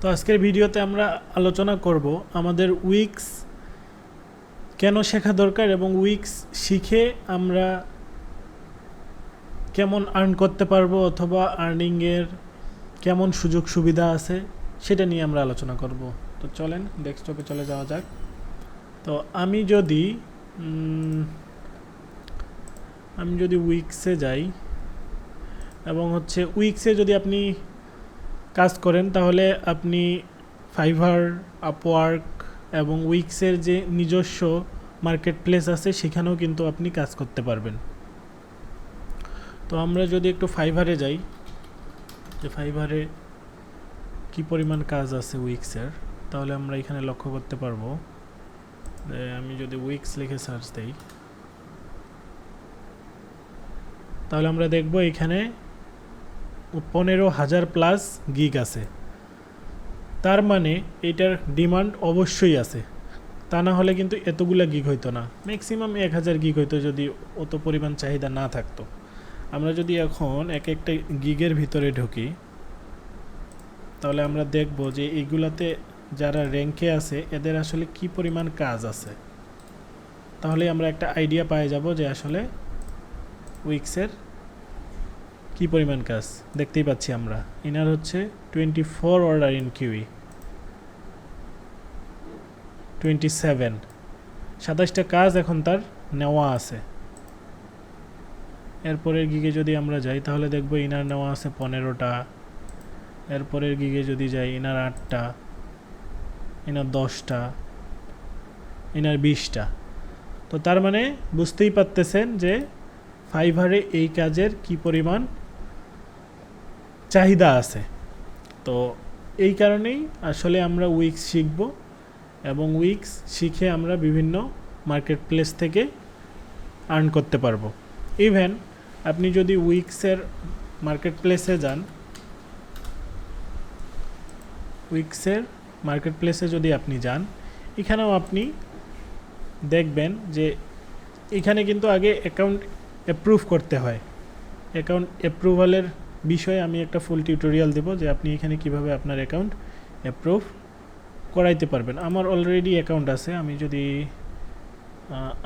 তো আজকের ভিডিওতে আমরা আলোচনা করব আমাদের উইক্স কেন শেখা দরকার এবং উইক্স শিখে আমরা কেমন আর্ন করতে পারব অথবা আর্নিংয়ের কেমন সুযোগ সুবিধা আছে সেটা নিয়ে আমরা আলোচনা করব। তো চলেন ডেস্কটপে চলে যাওয়া যাক। তো আমি যদি আমি যদি উইক্সে যাই এবং হচ্ছে উইক্সে যদি আপনি কাজ করেন, তাহলে আপনি ফাইভার, আপওয়ার্ক এবং উইক্সের যে নিজস্ব মার্কেট প্লেস আছে, সেখানেও কিন্তু আপনি কাজ করতে পারবেন। তো আমরা যদি একটু ফাইভারে যাই, যে ফাইভারে কি পরিমাণ কাজ আছে উইক্সের, তাহলে আমরা এখানে লক্ষ্য করতে পারব। আমি যদি উইক্স লিখে সার্চ দেই, তাহলে আমরা দেখব এখানে পনেরো হাজার প্লাস গিগ আছে। তার মানে এটার ডিমান্ড অবশ্যই আছে। তা না হলে কিন্তু এতগুলা গিগ হইতো না। ম্যাক্সিমাম এক হাজার গিগ হইতো যদি অত পরিমাণ চাহিদা না থাকতো। আমরা যদি এখন এক একটা গিগের ভিতরে ঢুকি, তাহলে আমরা দেখব যে এইগুলাতে যারা র্যাঙ্কে আছে, এদের আসলে কি পরিমাণ কাজ আছে। তাহলে আমরা একটা আইডিয়া পাই যাব যে আসলে উইক্সের কি পরিমাণ কাজ? দেখতেই পাচ্ছি আমরা। ইনার হচ্ছে twenty four order in queue twenty seven সাতাশটা কাজ এখন তার নেওয়া আছে। এরপরের গিগে যদি আমরা যাই, তাহলে দেখব ইনার নেওয়া আছে পনেরোটা। এরপরের গিগে যদি যাই, ইনার আটটা। ইনার দশটা। ইনার বিশটা। তো তার মানে বুঝতেই পারতেছেন যে ফাইভারে এই কাজের কি পরিমাণ চাহিদা আছে। তো এই কারণেই আসলে আমরা উইক্স শিখব এবং উইক্স শিখে আমরা বিভিন্ন মার্কেট প্লেস থেকে আর্ন করতে পারব। ইভেন আপনি যদি উইক্সের মার্কেট প্লেসে যান উইক্সের মার্কেট প্লেসে যদি আপনি যান, এখানেও আপনি দেখবেন যে এখানে কিন্তু আগে অ্যাকাউন্ট অ্যাপ্রুভ করতে হয়। অ্যাকাউন্ট অ্যাপ্রুভালের বিষয়ে আমি একটা ফুল টিউটোরিয়াল দেবো যে আপনি এখানে কীভাবে আপনার অ্যাকাউন্ট অ্যাপ্রুভ করাইতে পারবেন। আমার অলরেডি অ্যাকাউন্ট আছে, আমি যদি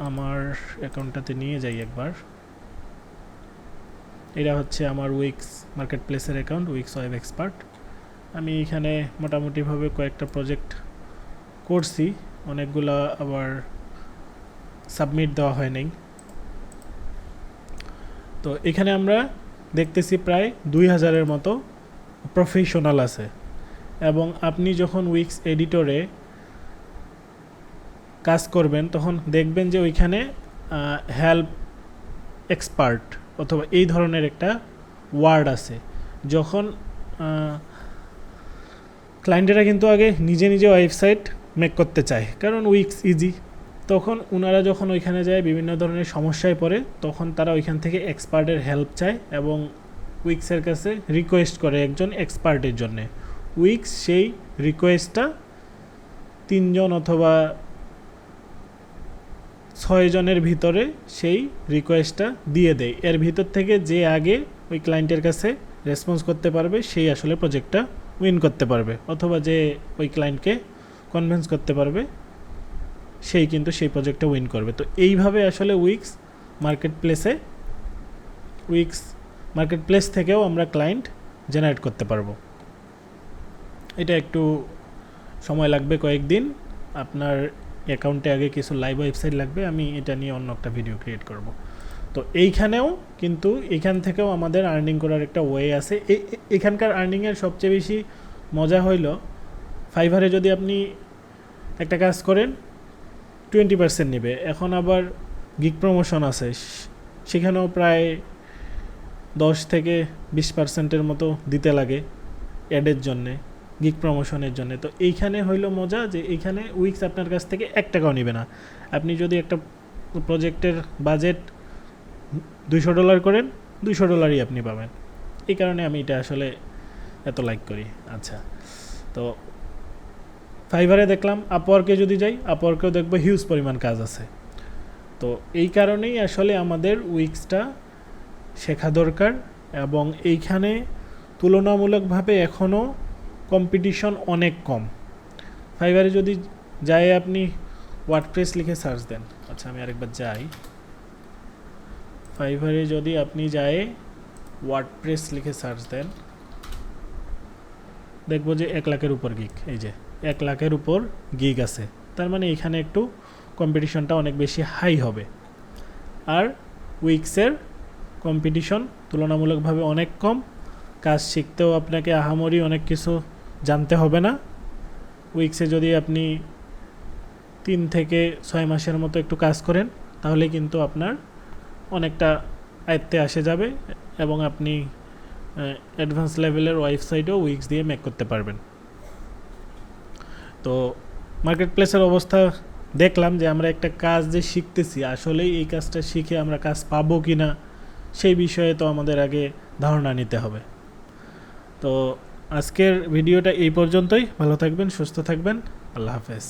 আমার অ্যাকাউন্টটাতে নিয়ে যাই একবার। এটা হচ্ছে আমার উইক্স মার্কেট প্লেসের অ্যাকাউন্ট উইক্স ওয়েব এক্সপার্ট আমি এখানে মোটামুটিভাবে কয়েকটা প্রজেক্ট করছি, অনেকগুলা আবার সাবমিট দেওয়া হয় নাই। তো এখানে আমরা দেখতেছি প্রায় দুই হাজারের মতো প্রফেশনাল আছে। এবং আপনি যখন উইক্স এডিটরে কাজ করবেন, তখন দেখবেন যে ওইখানে হেল্প এক্সপার্ট অথবা এই ধরনের একটা ওয়ার্ড আছে। যখন ক্লায়েন্টেরা কিন্তু আগে নিজে নিজে ওয়েবসাইট মেক করতে চায়। কারণ উইক্স ইজি তখন ওনারা যখন ওইখানে যায়, বিভিন্ন ধরনের সমস্যায় পড়ে, তখন তারা ওইখান থেকে এক্সপার্টের হেল্প চায় এবং উইক্সের কাছে রিকোয়েস্ট করে একজন এক্সপার্টের জন্য। উইক্স সেই রিকোয়েস্টটা তিনজন অথবা ছয়জনের ভিতরে সেই রিকোয়েস্টটা দিয়ে দেয়। এর ভিতর থেকে যে আগে ওই ক্লায়েন্টের কাছে রেসপন্স করতে পারবে, সেই আসলে প্রজেক্টটা উইন করতে পারবে। অথবা যে ওই ক্লায়েন্টকে কনভিন্স করতে পারবে সেই কিন্তু সেই প্রজেক্টটা উইন করবে। তো এইভাবে আসলে উইক্স মার্কেট প্লেসে উইক্স মার্কেট প্লেস থেকেও আমরা ক্লায়েন্ট জেনারেট করতে পারব। এটা একটু সময় লাগবে কয়েকদিন। আপনার অ্যাকাউন্টে আগে কিছু লাইভ ওয়েবসাইট লাগবে, আমি এটা নিয়ে অন্য একটা ভিডিও ক্রিয়েট করব। তো এইখানেও কিন্তু, এখান থেকেও আমাদের আর্নিং করার একটা ওয়ে আছে। এখানকার আর্নিংয়ের সবচেয়ে বেশি মজা হইল ফাইভারে যদি আপনি একটা কাজ করেন টোয়েন্টি পার্সেন্ট নেবে। এখন আবার গিগ প্রমোশন আছে। সেখানেও প্রায় দশ থেকে বিশ পার্সেন্টের মতো দিতে লাগে অ্যাডের জন্যে গিগ প্রমোশনের জন্য। তো এইখানে হইল মজা যে এইখানে উইক্স আপনার কাছ থেকে এক টাকাও নেবে না। আপনি যদি একটা প্রজেক্টের বাজেট দুইশো ডলার করেন, দুইশো ডলারই আপনি পাবেন। এই কারণে আমি এটা আসলে এত লাইক করি। আচ্ছা তো ফাইবারে দেখলাম আপওয়ার্কে যদি যাই আপওয়ার্কেও দেখব হিউজ পরিমাণ কাজ আছে। তো এই কারণেই আসলে আমাদের উইক্সটা শেখা দরকার এবং এইখানে তুলনামূলকভাবে এখনও কম্পিটিশন অনেক কম। ফাইবারে যদি যাই আপনি ওয়ার্ডপ্রেস লিখে সার্চ দেন। আচ্ছা আমি আরেকবার যাই। ফাইবারে যদি আপনি যায় ওয়ার্ডপ্রেস লিখে সার্চ দেন, দেখব যে এক লাখের উপর গিক এই যে। এক লাখের উপর গিগ আছে। তার মানে এখানে একটু কম্পিটিশনটা অনেক বেশি হাই হবে। আর উইক্সের কম্পিটিশন তুলনামূলকভাবে অনেক কম। কাজ শিখতেও আপনাকে আহামরি অনেক কিছু জানতে হবে না। উইক্সে যদি আপনি তিন থেকে ছয় মাসের মতো একটু কাজ করেন, তাহলে কিন্তু আপনার অনেকটা আয়ত্তে আসে যাবে এবং আপনি অ্যাডভান্স লেভেলের ওয়েবসাইটও উইক্স দিয়ে মেক করতে পারবেন। তো মার্কেট প্লেসের অবস্থা দেখলাম যে আমরা একটা কাজ যে শিখতেছি, আসলেই এই কাজটা শিখে আমরা কাজ পাবো কি না সেই বিষয়ে তো আমাদের আগে ধারণা নিতে হবে। তো আজকের ভিডিওটা এই পর্যন্তই। ভালো থাকবেন, সুস্থ থাকবেন। আল্লাহ হাফেজ।